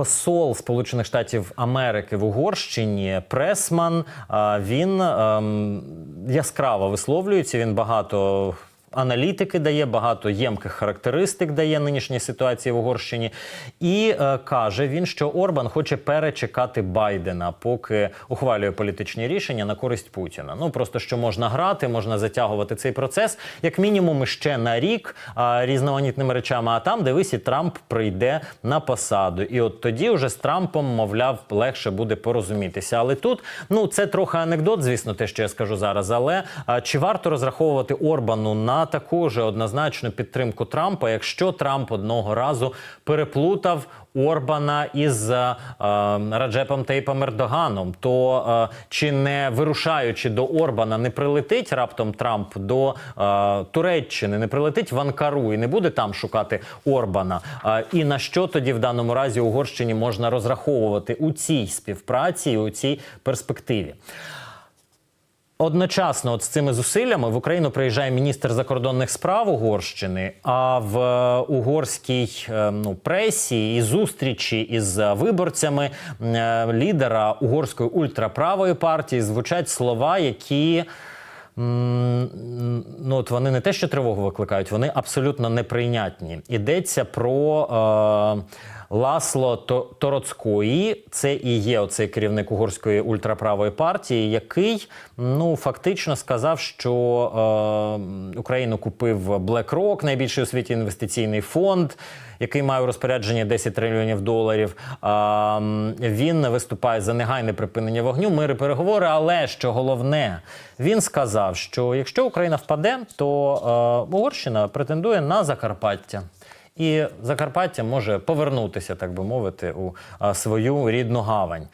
посол Сполучених Штатів Америки в Угорщині Пресман. Він ем, яскраво висловлюється. Він багато. Аналітики дає багато ємких характеристик дає нинішній ситуації в Угорщині, і е, каже він, що Орбан хоче перечекати Байдена, поки ухвалює політичні рішення на користь Путіна. Ну просто що можна грати, можна затягувати цей процес, як мінімум ще на рік а, різноманітними речами. А там, дивись, і Трамп прийде на посаду. І от тоді вже з Трампом, мовляв, легше буде порозумітися. Але тут ну це трохи анекдот, звісно, те, що я скажу зараз. Але а, чи варто розраховувати Орбану на таку же однозначну підтримку Трампа, якщо Трамп одного разу переплутав Орбана із е, Раджепом Тейпом Ердоганом, то е, чи не вирушаючи до Орбана, не прилетить раптом Трамп до е, Туреччини, не прилетить в Анкару і не буде там шукати Орбана? Е, і на що тоді в даному разі Угорщині можна розраховувати у цій співпраці, у цій перспективі? Одночасно, от з цими зусиллями в Україну приїжджає міністр закордонних справ Угорщини. А в е, угорській е, ну пресі і зустрічі із виборцями е, лідера угорської ультраправої партії звучать слова, які. Ну, от вони не те, що тривогу викликають, вони абсолютно неприйнятні. Йдеться про е, Ласло То- Тороцької. Це і є оцей керівник угорської ультраправої партії, який ну фактично сказав, що е, Україну купив BlackRock, найбільший у світі інвестиційний фонд. Який має у розпорядженні 10 трильйонів доларів, м, він виступає за негайне припинення вогню, мир і переговори. Але що головне, він сказав, що якщо Україна впаде, то е, Угорщина претендує на Закарпаття. І Закарпаття може повернутися, так би мовити, у свою рідну гавань.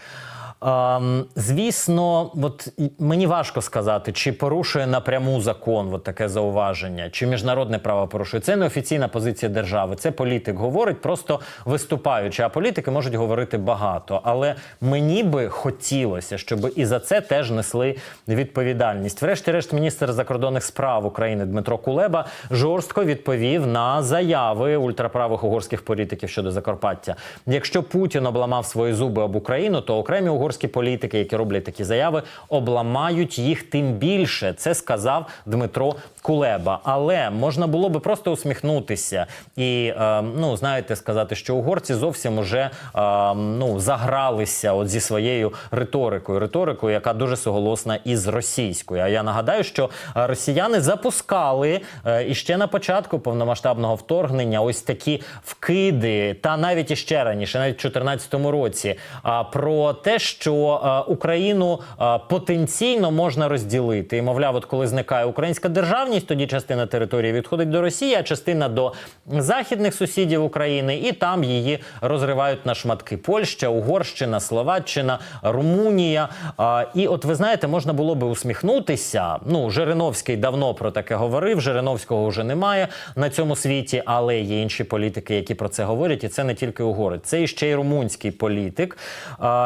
Звісно, от мені важко сказати, чи порушує напряму закон от таке зауваження, чи міжнародне право порушує. Це не офіційна позиція держави. Це політик говорить, просто виступаючи. А політики можуть говорити багато. Але мені би хотілося, щоб і за це теж несли відповідальність. Врешті-решт, міністр закордонних справ України Дмитро Кулеба жорстко відповів на заяви ультраправих угорських політиків щодо Закарпаття. Якщо Путін обламав свої зуби об Україну, то окремі угорські політики, які роблять такі заяви, обламають їх тим більше. Це сказав Дмитро Кулеба. Але можна було би просто усміхнутися і е, ну знаєте, сказати, що угорці зовсім уже е, ну загралися от зі своєю риторикою, риторикою, яка дуже суголосна із російською. А я нагадаю, що росіяни запускали е, іще на початку повномасштабного вторгнення ось такі вкиди, та навіть іще раніше, навіть в 2014 році, а, про те, що е, Україну е, потенційно можна розділити. І мовляв, от коли зникає українська державність, тоді частина території відходить до Росії, а частина до західних сусідів України, і там її розривають на шматки. Польща, Угорщина, Словаччина, Румунія. А, І от ви знаєте, можна було би усміхнутися. Ну, Жириновський давно про таке говорив. Жириновського вже немає на цьому світі, але є інші політики, які про це говорять. І це не тільки угорець, це ще й румунський політик,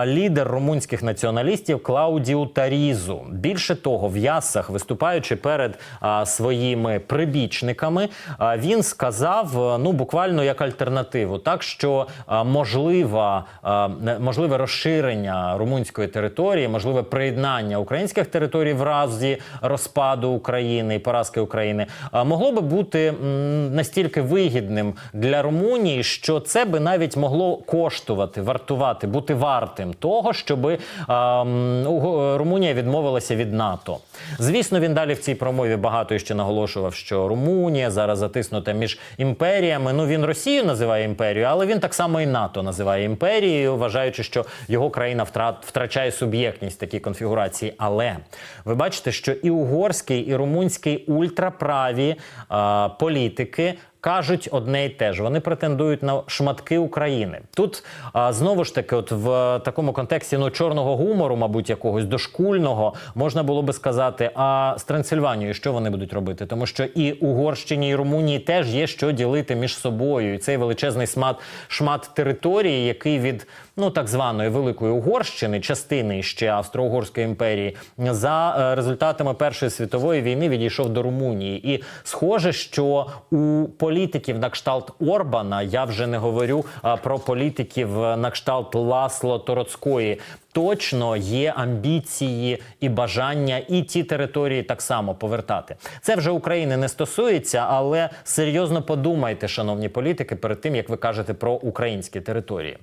лідер румунських націоналістів Клаудіу Тарізу. Більше того, в Ясах, виступаючи перед а, своїми прибічниками, а, він сказав ну буквально як альтернативу, так що а, можлива, а, можливе розширення румунської території, можливе приєднання українських територій в разі розпаду України і поразки України, а, могло би бути м, настільки вигідним для Румунії, що це би навіть могло коштувати, вартувати, бути вартим того, щоб Румунія відмовилася від НАТО. Звісно, він далі в цій промові багато ще наголошував, що Румунія зараз затиснута між імперіями. Ну він Росію називає імперією, але він так само і НАТО називає імперією, вважаючи, що його країна втрат, втрачає суб'єктність в такій конфігурації. Але ви бачите, що і угорський, і румунський ультраправі а, політики. Кажуть одне й те ж. Вони претендують на шматки України. Тут а, знову ж таки, от в такому контексті ну чорного гумору, мабуть, якогось дошкульного, можна було би сказати, а з Трансильванією що вони будуть робити? Тому що і Угорщині, і Румунії теж є що ділити між собою. І цей величезний смат шмат території, який від ну так званої Великої Угорщини, частини ще Австро-Угорської імперії, за е, результатами Першої світової війни відійшов до Румунії. І схоже, що у політиків на кшталт Орбана я вже не говорю про політиків е, на кшталт Ласло Тороцької. Точно є амбіції і бажання і ті території так само повертати. Це вже України не стосується, але серйозно подумайте, шановні політики, перед тим як ви кажете про українські території.